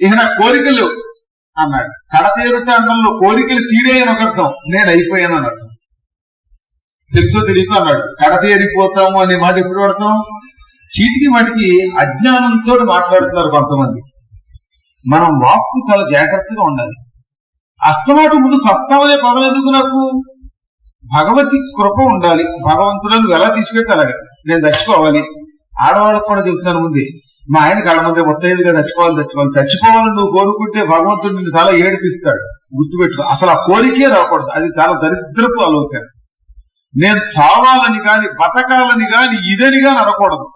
ఇక నా కోరికలు అన్నాడు. కడ తీరుట అన్నంలో కోరికలు తీరేయని ఒక అర్థం. నేను అయిపోయాను అని అర్థం. తెలుసో తెలియదు అన్నాడు. కడ తీరిపోతాము అనే మాట ఎప్పుడు పడతాం చీటికి వాటికి అజ్ఞానంతో మాట్లాడుతున్నారు కొంతమంది. మనం వాక్కు చాలా జాగ్రత్తగా ఉండాలి. అస్తమాట ముందు చస్తామనే పదం ఎందుకు నాకు? భగవతి కృప ఉండాలి. భగవంతుడు ఎలా తీసుకెళ్తే అలాగే. నేను చచ్చిపోవాలి ఆడవాళ్ళకు కూడా చెబుతాను ముందే. మా ఆయన కళ్ళ ముందే ముత్తైదుగా చచ్చిపోవాలి చచ్చిపోవాలి. చచ్చిపోవాలని నువ్వు కోరుకుంటే భగవంతుడు నిన్ను చాలా ఏడిపిస్తాడు. గుర్తుపెట్టుకో. అసలు ఆ కోరికే రాకూడదు. అది చాలా దరిద్రపు ఆలోచన. నేను చావాలని కాని బతకాలని కాని ఇదని కాని అనకూడదు.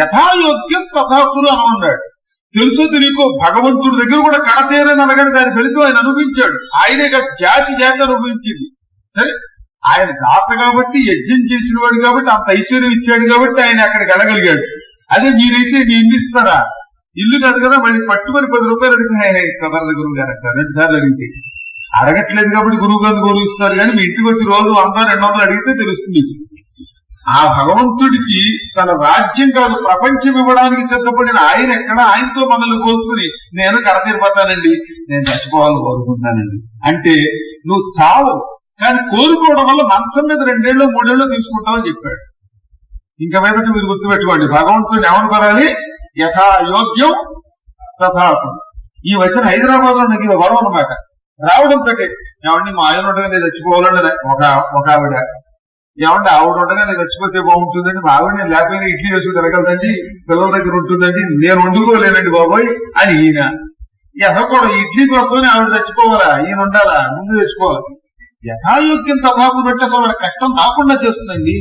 యథాయోగ్యం తథాకులు అని ఉన్నాడు తెలుసు తెలియకో భగవంతుడి దగ్గర కూడా కడతేరని అనగానే దాని ఫలితం ఆయన అనుభవించాడు. ఆయనే కాదు, జాతి జాతి అనుభవించింది. సరే? ఆయన దాత కాబట్టి యజ్ఞం చేసిన వాడు కాబట్టి అంత ఐశ్వర్యం ఇచ్చాడు కాబట్టి ఆయన అక్కడికి వెళ్ళగలిగాడు. అదే మీరైతే నీ ఇల్లు ఇస్తారా ఇల్లు కాదు కదా మళ్ళీ పట్టుకొని పది రూపాయలు అడిగితే "హే, హే, గురువు గారు అంటారు. రెండు సార్లు అడిగితే. అడగట్లేదు కాబట్టి గురువు గారిని గౌరవిస్తారు కానీ మీ ఇంటికి వచ్చి రోజు వంద రెండు వందలు అడిగితే తెలుస్తుంది ఆ భగవంతుడికి తన రాజ్యం కాదు ప్రపంచం ఇవ్వడానికి సిద్ధపడిన ఆయన ఎక్కడ? ఆయనతో మనల్ని కోల్చుకుని నేను కడతీరిపోతానండి నేను చచ్చిపోవాలని కోరుకుంటానండి అంటే నువ్వు చావు. కానీ కోరుకోవడం వల్ల మంచం మీద రెండేళ్ళు మూడేళ్ళు తీసుకుంటావని చెప్పాడు. ఇంకా మీదట మీరు గుర్తుపెట్టుకోండి. భగవంతుని ఏమని పడాలి యథాయోగ్యం తథాపం ఈ వచ్చిన హైదరాబాద్లో నాకు ఇది గొడవ అనమాట రావడంతో ఏమండి మా ఆయన ఉండగా నేను చచ్చిపోవాలని ఒక ఒక ఆవిడ. ఏమంటే ఆవిడ ఉండగా నేను చచ్చిపోతే బాగుంటుందండి? మా ఆవిడ నేను లేకపోయినా ఇడ్లీ వేసుకుని తిరగలదండి పిల్లల దగ్గర ఉంటుందండి? నేను వండుకోలేనండి బాబోయ్ అని ఈయన. ఎదకూడదు ఇడ్లీ కోసమని ఆవిడ చచ్చిపోవాలా? ఈయన ఉండాలా? ముందు తెచ్చుకోవాలి. యథాయోగ్యం తథాపు పెట్టి అసలు కష్టం రాకుండా చేస్తుందండి.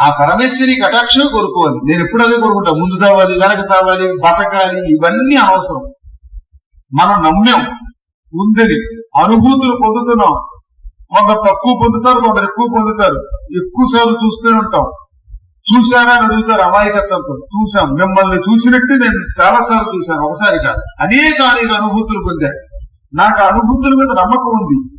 ఆ పరమేశ్వరి కటాక్షం కోరుకోవాలి. నేను ఎప్పుడు అదే కోరుకుంటా. ముందు తావాలి వెనక తావాలి బతకాలి ఇవన్నీ అవసరం మనం నమ్మాం. ఉందని. అనుభూతులు పొందుతున్నాం. కొందరు తక్కువ పొందుతారు కొందరు ఎక్కువ పొందుతారు. ఎక్కువ సార్లు చూస్తూనే ఉంటాం. చూశారా అని అడుగుతారు అమాయకత్వంతో చూశాం. మిమ్మల్ని చూసినట్టు నేను చాలా సార్లు చూశాను. ఒకసారి కాదు. అనేక అనేక అనుభూతులు పొందాను. నాకు అనుభూతుల మీద నమ్మకం ఉంది.